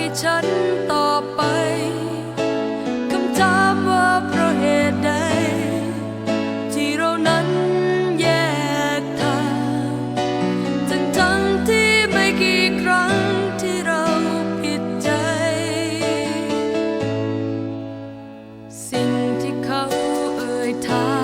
ให้ฉันต่อไปคำถามว่าเพราะเหตุใด ที่เรานั้นแยกทางทั้งทั้งที่ไม่กี่ครั้งที่เราผิดใจ สิ่งที่เขาเอ่ยถาม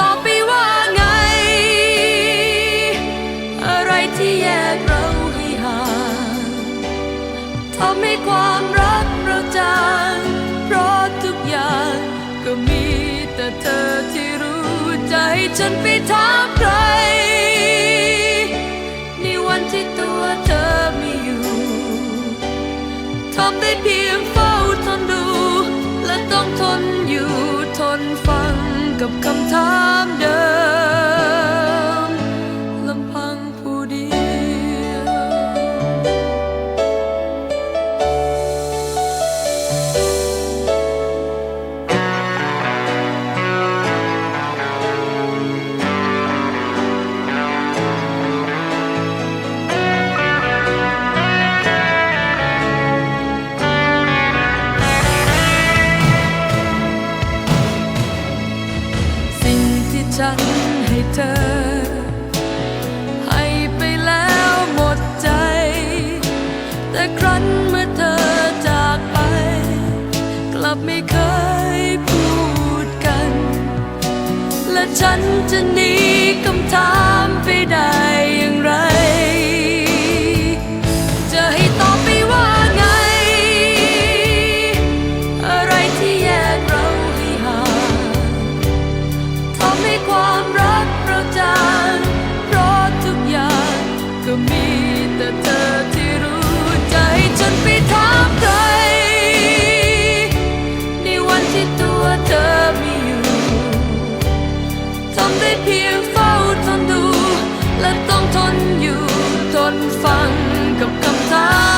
ตอบไปว่าไง อะไรที่แยกเราให้ห่างทำให้ความรักเราจางเพราะทุกอย่างก็มีแต่เธอที่รู้ใจฉันไปถามใคร ในวันที่ตัวเธอไม่อยู่ทำได้เพียงเฝ้าทนดู และต้องทนอยู่ทนฟังกับคำถาม ให้เธอ ให้ไปแล้วหมดใจ แต่ครั้นเมื่อเธอจากไป กลับไม่เคยพูดกัน และฉันจะหนีคำถามไปได้ พียงเฝ้าทนดู และต้องทนอยู่ทนฟังกับคำถาม